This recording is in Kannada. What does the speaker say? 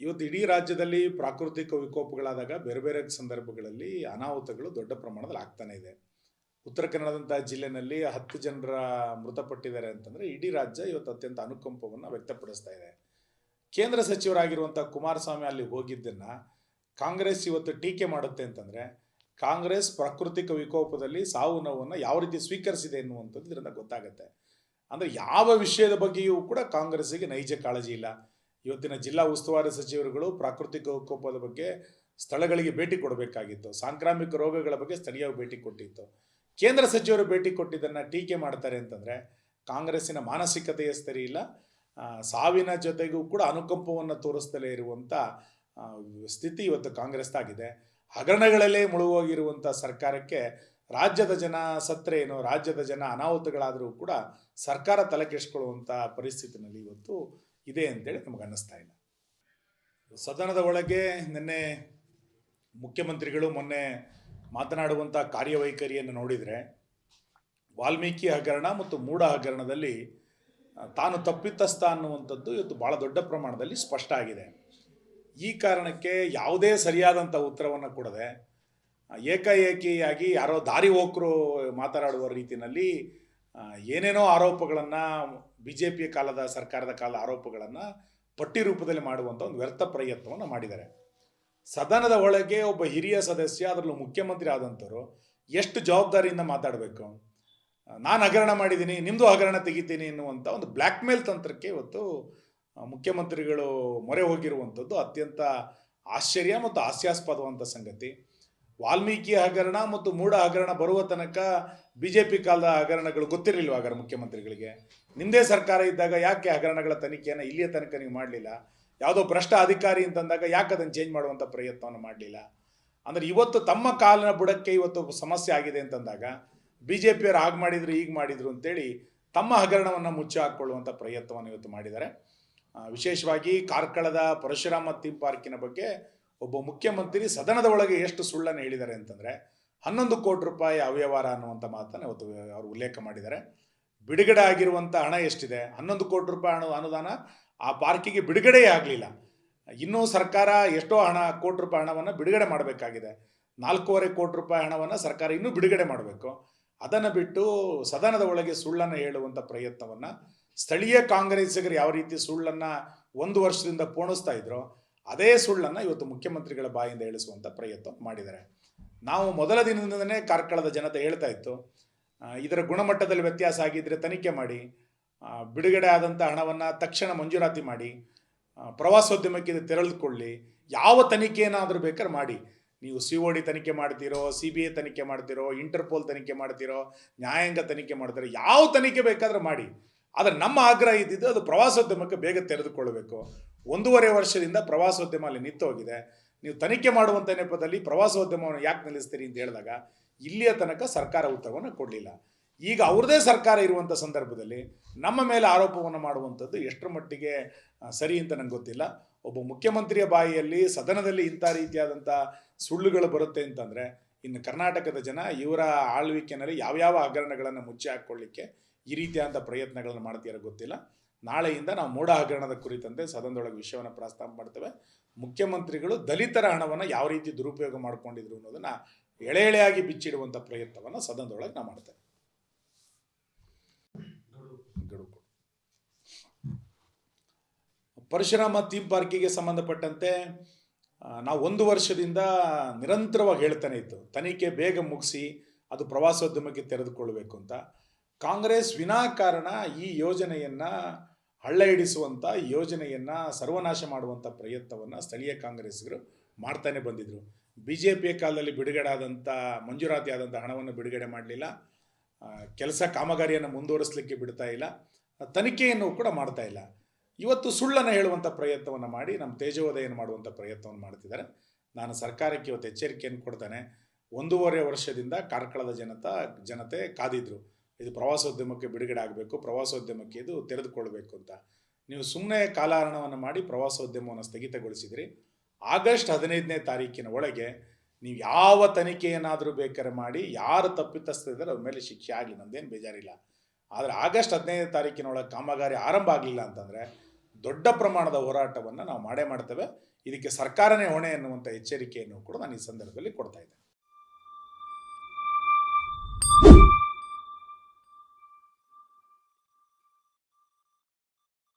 ಇವತ್ತು ಇಡೀ ರಾಜ್ಯದಲ್ಲಿ ಪ್ರಾಕೃತಿಕ ವಿಕೋಪಗಳಾದಾಗ ಬೇರೆ ಬೇರೆ ಸಂದರ್ಭಗಳಲ್ಲಿ ಅನಾಹುತಗಳು ದೊಡ್ಡ ಪ್ರಮಾಣದಲ್ಲಿ ಆಗ್ತಾನೆ ಇದೆ. ಉತ್ತರ ಕನ್ನಡದಂಥ ಜಿಲ್ಲೆನಲ್ಲಿ ಹತ್ತು ಜನರ ಮೃತಪಟ್ಟಿದ್ದಾರೆ ಅಂತಂದರೆ ಇಡೀ ರಾಜ್ಯ ಇವತ್ತು ಅತ್ಯಂತ ಅನುಕಂಪವನ್ನು ವ್ಯಕ್ತಪಡಿಸ್ತಾ ಇದೆ. ಕೇಂದ್ರ ಸಚಿವರಾಗಿರುವಂಥ ಕುಮಾರಸ್ವಾಮಿ ಅಲ್ಲಿ ಹೋಗಿದ್ದನ್ನು ಕಾಂಗ್ರೆಸ್ ಇವತ್ತು ಟೀಕೆ ಮಾಡುತ್ತೆ ಅಂತಂದರೆ ಕಾಂಗ್ರೆಸ್ ಪ್ರಾಕೃತಿಕ ವಿಕೋಪದಲ್ಲಿ ಸಾವು ನೋವನ್ನು ಯಾವ ರೀತಿ ಸ್ವೀಕರಿಸಿದೆ ಎನ್ನುವಂಥದ್ದು ಇದರಿಂದ ಗೊತ್ತಾಗುತ್ತೆ. ಅಂದರೆ ಯಾವ ವಿಷಯದ ಬಗ್ಗೆಯೂ ಕೂಡ ಕಾಂಗ್ರೆಸ್ಸಿಗೆ ನೈಜ ಕಾಳಜಿ ಇಲ್ಲ. ಇವತ್ತಿನ ಜಿಲ್ಲಾ ಉಸ್ತುವಾರಿ ಸಚಿವರುಗಳು ಪ್ರಾಕೃತಿಕ ವಿಕೋಪದ ಬಗ್ಗೆ ಸ್ಥಳಗಳಿಗೆ ಭೇಟಿ ಕೊಡಬೇಕಾಗಿತ್ತು. ಸಾಂಕ್ರಾಮಿಕ ರೋಗಗಳ ಬಗ್ಗೆ ಸ್ಥಳೀಯ ಭೇಟಿ ಕೊಟ್ಟಿತ್ತು. ಕೇಂದ್ರ ಸಚಿವರು ಭೇಟಿ ಕೊಟ್ಟಿದ್ದನ್ನು ಟೀಕೆ ಮಾಡ್ತಾರೆ ಅಂತಂದರೆ ಕಾಂಗ್ರೆಸ್ಸಿನ ಮಾನಸಿಕತೆಯ ಸರಿ ಇಲ್ಲ. ಸಾವಿನ ಜೊತೆಗೂ ಕೂಡ ಅನುಕಂಪವನ್ನು ತೋರಿಸ್ತಲೇ ಇರುವಂಥ ಸ್ಥಿತಿ ಇವತ್ತು ಕಾಂಗ್ರೆಸ್ದಾಗಿದೆ ಹಗರಣಗಳಲ್ಲೇ ಮುಳುಗೋಗಿರುವಂಥ ಸರ್ಕಾರಕ್ಕೆ ರಾಜ್ಯದ ಜನ ಸತ್ರೆ ಏನು, ರಾಜ್ಯದ ಜನ ಅನಾಹುತಗಳಾದರೂ ಕೂಡ ಸರ್ಕಾರ ತಲೆಕೆಡಿಸ್ಕೊಳ್ಳುವಂಥ ಪರಿಸ್ಥಿತಿನಲ್ಲಿ ಇವತ್ತು ಇದೆ ಅಂತೇಳಿ ನಮಗೆ ಅನ್ನಿಸ್ತಾ ಇಲ್ಲ. ಸದನದ ಒಳಗೆ ನಿನ್ನೆ ಮುಖ್ಯಮಂತ್ರಿಗಳು ಮೊನ್ನೆ ಮಾತನಾಡುವಂಥ ಕಾರ್ಯವೈಖರಿಯನ್ನು ನೋಡಿದರೆ ವಾಲ್ಮೀಕಿ ಹಗರಣ ಮತ್ತು ಮೂಢ ಹಗರಣದಲ್ಲಿ ತಾನು ತಪ್ಪಿತಸ್ಥ ಅನ್ನುವಂಥದ್ದು ಇವತ್ತು ಭಾಳ ದೊಡ್ಡ ಪ್ರಮಾಣದಲ್ಲಿ ಸ್ಪಷ್ಟ ಆಗಿದೆ. ಈ ಕಾರಣಕ್ಕೆ ಯಾವುದೇ ಸರಿಯಾದಂಥ ಉತ್ತರವನ್ನು ಕೊಡದೆ ಏಕಾಏಕಿಯಾಗಿ ಯಾರೋ ದಾರಿ ಹೋಕರು ಮಾತನಾಡುವ ರೀತಿಯಲ್ಲಿ ಏನೇನೋ ಆರೋಪಗಳನ್ನು ಬಿ ಜೆ ಪಿಯ ಕಾಲದ ಸರ್ಕಾರದ ಕಾಲದ ಆರೋಪಗಳನ್ನು ಪಟ್ಟಿ ರೂಪದಲ್ಲಿ ಮಾಡುವಂಥ ಒಂದು ವ್ಯರ್ಥ ಪ್ರಯತ್ನವನ್ನು ಮಾಡಿದ್ದಾರೆ. ಸದನದ ಒಳಗೆ ಒಬ್ಬ ಹಿರಿಯ ಸದಸ್ಯ, ಅದರಲ್ಲೂ ಮುಖ್ಯಮಂತ್ರಿ ಆದಂಥವ್ರು ಎಷ್ಟು ಜವಾಬ್ದಾರಿಯಿಂದ ಮಾತಾಡಬೇಕು? ನಾನು ಹಗರಣ ಮಾಡಿದ್ದೀನಿ ನಿಮ್ಮದು ಹಗರಣ ತೆಗಿತೀನಿ ಎನ್ನುವಂಥ ಒಂದು ಬ್ಲ್ಯಾಕ್ ಮೇಲ್ ತಂತ್ರಕ್ಕೆ ಇವತ್ತು ಮುಖ್ಯಮಂತ್ರಿಗಳು ಮೊರೆ ಹೋಗಿರುವಂಥದ್ದು ಅತ್ಯಂತ ಆಶ್ಚರ್ಯ ಮತ್ತು ಹಾಸ್ಯಾಸ್ಪದವಂಥ ಸಂಗತಿ. ವಾಲ್ಮೀಕಿ ಹಗರಣ ಮತ್ತು ಮೂಢ ಹಗರಣ ಬರುವ ತನಕ ಬಿ ಜೆ ಪಿ ಕಾಲದ ಹಗರಣಗಳು ಗೊತ್ತಿರಲಿಲ್ಲ ಹಾಗಾದ್ರೆ ಮುಖ್ಯಮಂತ್ರಿಗಳಿಗೆ? ನಿಮ್ಮದೇ ಸರ್ಕಾರ ಇದ್ದಾಗ ಯಾಕೆ ಹಗರಣಗಳ ತನಿಖೆಯನ್ನು ಇಲ್ಲಿಯ ತನಕ ನೀವು ಮಾಡಲಿಲ್ಲ? ಯಾವುದೋ ಭ್ರಷ್ಟ ಅಧಿಕಾರಿ ಅಂತಂದಾಗ ಯಾಕೆ ಅದನ್ನು ಚೇಂಜ್ ಮಾಡುವಂಥ ಪ್ರಯತ್ನವನ್ನು ಮಾಡಲಿಲ್ಲ? ಅಂದರೆ ಇವತ್ತು ತಮ್ಮ ಕಾಲಿನ ಬುಡಕ್ಕೆ ಇವತ್ತು ಸಮಸ್ಯೆ ಆಗಿದೆ ಅಂತಂದಾಗ ಬಿ ಜೆ ಪಿಯವರು ಹಾಗೆ ಮಾಡಿದ್ರು ಈಗ ಮಾಡಿದ್ರು ಅಂತೇಳಿ ತಮ್ಮ ಹಗರಣವನ್ನು ಮುಚ್ಚಿ ಹಾಕ್ಕೊಳ್ಳುವಂಥ ಪ್ರಯತ್ನವನ್ನು ಇವತ್ತು ಮಾಡಿದ್ದಾರೆ. ವಿಶೇಷವಾಗಿ ಕಾರ್ಕಳದ ಪರಶುರಾಮ ಥೀಮ್ ಪಾರ್ಕಿನ ಬಗ್ಗೆ ಒಬ್ಬ ಮುಖ್ಯಮಂತ್ರಿ ಸದನದ ಒಳಗೆ ಎಷ್ಟು ಸುಳ್ಳನ್ನು ಹೇಳಿದ್ದಾರೆ ಅಂತಂದರೆ, ಹನ್ನೊಂದು ಕೋಟಿ ರೂಪಾಯಿ ಅವ್ಯವಹಾರ ಅನ್ನುವಂಥ ಮಾತನ್ನು ಇವತ್ತು ಅವರು ಉಲ್ಲೇಖ ಮಾಡಿದ್ದಾರೆ. ಬಿಡುಗಡೆ ಆಗಿರುವಂಥ ಹಣ ಎಷ್ಟಿದೆ? ಹನ್ನೊಂದು ಕೋಟಿ ರೂಪಾಯಿ ಹಣ ಅನುದಾನ ಆ ಪಾರ್ಕಿಗೆ ಬಿಡುಗಡೆಯೇ ಆಗಲಿಲ್ಲ. ಇನ್ನೂ ಸರ್ಕಾರ ಎಷ್ಟೋ ಹಣ, ಕೋಟಿ ರೂಪಾಯಿ ಹಣವನ್ನು ಬಿಡುಗಡೆ ಮಾಡಬೇಕಾಗಿದೆ. ನಾಲ್ಕೂವರೆ ಕೋಟಿ ರೂಪಾಯಿ ಹಣವನ್ನು ಸರ್ಕಾರ ಇನ್ನೂ ಬಿಡುಗಡೆ ಮಾಡಬೇಕು. ಅದನ್ನು ಬಿಟ್ಟು ಸದನದ ಒಳಗೆ ಸುಳ್ಳನ್ನು ಹೇಳುವಂಥ ಪ್ರಯತ್ನವನ್ನು ಸ್ಥಳೀಯ ಕಾಂಗ್ರೆಸ್ಸಿಗರು ಯಾವ ರೀತಿ ಸುಳ್ಳನ್ನು ಒಂದು ವರ್ಷದಿಂದ ಪೋಣಿಸ್ತಾ ಇದ್ರೋ ಅದೇ ಸುಳ್ಳನ್ನು ಇವತ್ತು ಮುಖ್ಯಮಂತ್ರಿಗಳ ಬಾಯಿಂದ ಹೇಳಿಸುವಂಥ ಪ್ರಯತ್ನ ಮಾಡಿದ್ದಾರೆ. ನಾವು ಮೊದಲ ದಿನದಿಂದಲೇ ಕಾರ್ಕಳದ ಜನತೆ ಹೇಳ್ತಾ ಇತ್ತು ಇದರ ಗುಣಮಟ್ಟದಲ್ಲಿ ವ್ಯತ್ಯಾಸ ಆಗಿದ್ದರೆ ತನಿಖೆ ಮಾಡಿ ಬಿಡುಗಡೆ ಆದಂಥ ಹಣವನ್ನು ತಕ್ಷಣ ಮಂಜೂರಾತಿ ಮಾಡಿ ಪ್ರವಾಸೋದ್ಯಮಕ್ಕೆ ಇದು ತೆರೆದುಕೊಳ್ಳಿ ಯಾವ ತನಿಖೆಯನ್ನಾದರೂ ಬೇಕಾದ್ರೆ ಮಾಡಿ. ನೀವು ಸಿ ಒ ಡಿ ತನಿಖೆ ಮಾಡ್ತೀರೋ ಸಿ ಬಿ ಐ ತನಿಖೆ ಮಾಡ್ತೀರೋ ಇಂಟರ್ಪೋಲ್ ತನಿಖೆ ಮಾಡ್ತೀರೋ, ನ್ಯಾಯಾಂಗ ತನಿಖೆ ಮಾಡ್ತೀರೋ, ಯಾವ ತನಿಖೆ ಬೇಕಾದರೂ ಮಾಡಿ. ಆದರೆ ನಮ್ಮ ಆಗ್ರಹ ಇದ್ದಿದ್ದು ಅದು ಪ್ರವಾಸೋದ್ಯಮಕ್ಕೆ ಬೇಗ ತೆರೆದುಕೊಳ್ಳಬೇಕು. ಒಂದೂವರೆ ವರ್ಷದಿಂದ ಪ್ರವಾಸೋದ್ಯಮ ಅಲ್ಲಿ ನಿಂತೋಗಿದೆ. ನೀವು ತನಿಖೆ ಮಾಡುವಂಥ ನೆಪದಲ್ಲಿ ಪ್ರವಾಸೋದ್ಯಮವನ್ನು ಯಾಕೆ ನಿಲ್ಲಿಸ್ತೀರಿ ಅಂತ ಹೇಳಿದಾಗ, ಇಲ್ಲಿಯ ತನಕ ಸರ್ಕಾರ ಉತ್ತರವನ್ನು ಕೊಡಲಿಲ್ಲ. ಈಗ ಅವ್ರದೇ ಸರ್ಕಾರ ಇರುವಂಥ ಸಂದರ್ಭದಲ್ಲಿ ನಮ್ಮ ಮೇಲೆ ಆರೋಪವನ್ನು ಮಾಡುವಂಥದ್ದು ಎಷ್ಟರ ಮಟ್ಟಿಗೆ ಸರಿ ಅಂತ ನಂಗೆ ಗೊತ್ತಿಲ್ಲ. ಒಬ್ಬ ಮುಖ್ಯಮಂತ್ರಿಯ ಬಾಯಿಯಲ್ಲಿ ಸದನದಲ್ಲಿ ಇಂಥ ರೀತಿಯಾದಂಥ ಸುಳ್ಳುಗಳು ಬರುತ್ತೆ ಅಂತಂದರೆ, ಇನ್ನು ಕರ್ನಾಟಕದ ಜನ ಇವರ ಆಳ್ವಿಕೆಯಲ್ಲಿ ಯಾವ್ಯಾವ ಹಗರಣಗಳನ್ನು ಮುಚ್ಚಿ ಹಾಕ್ಕೊಳ್ಳಿಕ್ಕೆ ಈ ರೀತಿಯಾದಂಥ ಪ್ರಯತ್ನಗಳನ್ನು ಮಾಡ್ತೀರೋ ಗೊತ್ತಿಲ್ಲ. ನಾಳೆಯಿಂದ ನಾವು ಮೋಡ ಹಗರಣದ ಕುರಿತಂತೆ ಸದನದೊಳಗೆ ವಿಷಯವನ್ನು ಪ್ರಸ್ತಾಪ ಮಾಡ್ತೇವೆ. ಮುಖ್ಯಮಂತ್ರಿಗಳು ದಲಿತರ ಹಣವನ್ನು ಯಾವ ರೀತಿ ದುರುಪಯೋಗ ಮಾಡ್ಕೊಂಡಿದ್ರು ಅನ್ನೋದನ್ನು ಎಳೆ ಎಳೆಯಾಗಿ ಬಿಚ್ಚಿಡುವಂಥ ಪ್ರಯತ್ನವನ್ನು ಸದನದೊಳಗೆ ನಾವು ಮಾಡ್ತೇವೆ. ಪರಶುರಾಮ ಥೀಮ್ ಪಾರ್ಕಿಗೆ ಸಂಬಂಧಪಟ್ಟಂತೆ ನಾವು ಒಂದು ವರ್ಷದಿಂದ ನಿರಂತರವಾಗಿ ಹೇಳ್ತಾನೆ ಇತ್ತು ತನಿಖೆ ಬೇಗ ಮುಗಿಸಿ ಅದು ಪ್ರವಾಸೋದ್ಯಮಕ್ಕೆ ತೆರೆದುಕೊಳ್ಬೇಕು ಅಂತ. ಕಾಂಗ್ರೆಸ್ ವಿನಾಕಾರಣ ಈ ಯೋಜನೆಯನ್ನು ಹಳ್ಳ ಹಿಡಿಸುವಂಥ ಯೋಜನೆಯನ್ನು ಸರ್ವನಾಶ ಮಾಡುವಂಥ ಪ್ರಯತ್ನವನ್ನು ಸ್ಥಳೀಯ ಕಾಂಗ್ರೆಸ್ಗರು ಮಾಡ್ತಾನೆ ಬಂದಿದ್ದರು ಬಿ ಜೆ ಪಿಯ ಕಾಲದಲ್ಲಿ ಬಿಡುಗಡೆ ಆದಂಥ ಮಂಜೂರಾತಿ ಆದಂತ ಹಣವನ್ನು ಬಿಡುಗಡೆ ಮಾಡಲಿಲ್ಲ. ಕೆಲಸ ಕಾಮಗಾರಿಯನ್ನು ಮುಂದುವರಿಸಲಿಕ್ಕೆ ಬಿಡ್ತಾ ಇಲ್ಲ. ತನಿಖೆಯನ್ನು ಕೂಡ ಮಾಡ್ತಾ ಇಲ್ಲ. ಇವತ್ತು ಸುಳ್ಳನ್ನು ಹೇಳುವಂಥ ಪ್ರಯತ್ನವನ್ನು ಮಾಡಿ ನಮ್ಮ ತೇಜೋದಯನ ಮಾಡುವಂಥ ಪ್ರಯತ್ನವನ್ನು ಮಾಡ್ತಿದ್ದಾರೆ. ನಾನು ಸರ್ಕಾರಕ್ಕೆ ಇವತ್ತು ಎಚ್ಚರಿಕೆಯನ್ನು ಕೊಡ್ತಾನೆ. ಒಂದೂವರೆ ವರ್ಷದಿಂದ ಕಾರ್ಕಳದ ಜನತಾ, ಜನತೆ ಕಾದಿದ್ರು. ಇದು ಪ್ರವಾಸೋದ್ಯಮಕ್ಕೆ ಬಿಡುಗಡೆ ಆಗಬೇಕು, ಪ್ರವಾಸೋದ್ಯಮಕ್ಕೆ ಇದು ತೆರೆದುಕೊಳ್ಬೇಕು ಅಂತ. ನೀವು ಸುಮ್ಮನೆ ಕಾಲಹರಣವನ್ನು ಮಾಡಿ ಪ್ರವಾಸೋದ್ಯಮವನ್ನು ಸ್ಥಗಿತಗೊಳಿಸಿದ್ರಿ. ಆಗಸ್ಟ್ ಹದಿನೈದನೇ ತಾರೀಕಿನ ಒಳಗೆ ನೀವು ಯಾವ ತನಿಖೆಯನ್ನಾದರೂ ಬೇಕಾದ್ರೆ ಮಾಡಿ, ಯಾರು ತಪ್ಪಿತಸ್ಥರಿದ್ದಾರೆ ಅವ್ರ ಮೇಲೆ ಶಿಕ್ಷೆ ಆಗಲಿ, ನಮ್ದೇನು ಬೇಜಾರಿಲ್ಲ. ಆದರೆ ಆಗಸ್ಟ್ ಹದಿನೈದನೇ ತಾರೀಕಿನೊಳಗೆ ಕಾಮಗಾರಿ ಆರಂಭ ಆಗಲಿಲ್ಲ ಅಂತಂದರೆ ದೊಡ್ಡ ಪ್ರಮಾಣದ ಹೋರಾಟವನ್ನು ನಾವು ಮಾಡೇ ಮಾಡ್ತೇವೆ. ಇದಕ್ಕೆ ಸರ್ಕಾರನೇ ಹೊಣೆ ಎನ್ನುವಂಥ ಎಚ್ಚರಿಕೆಯನ್ನು ಕೂಡ ನಾನು ಈ ಸಂದರ್ಭದಲ್ಲಿ ಕೊಡ್ತಾ ಇದ್ದೇನೆ.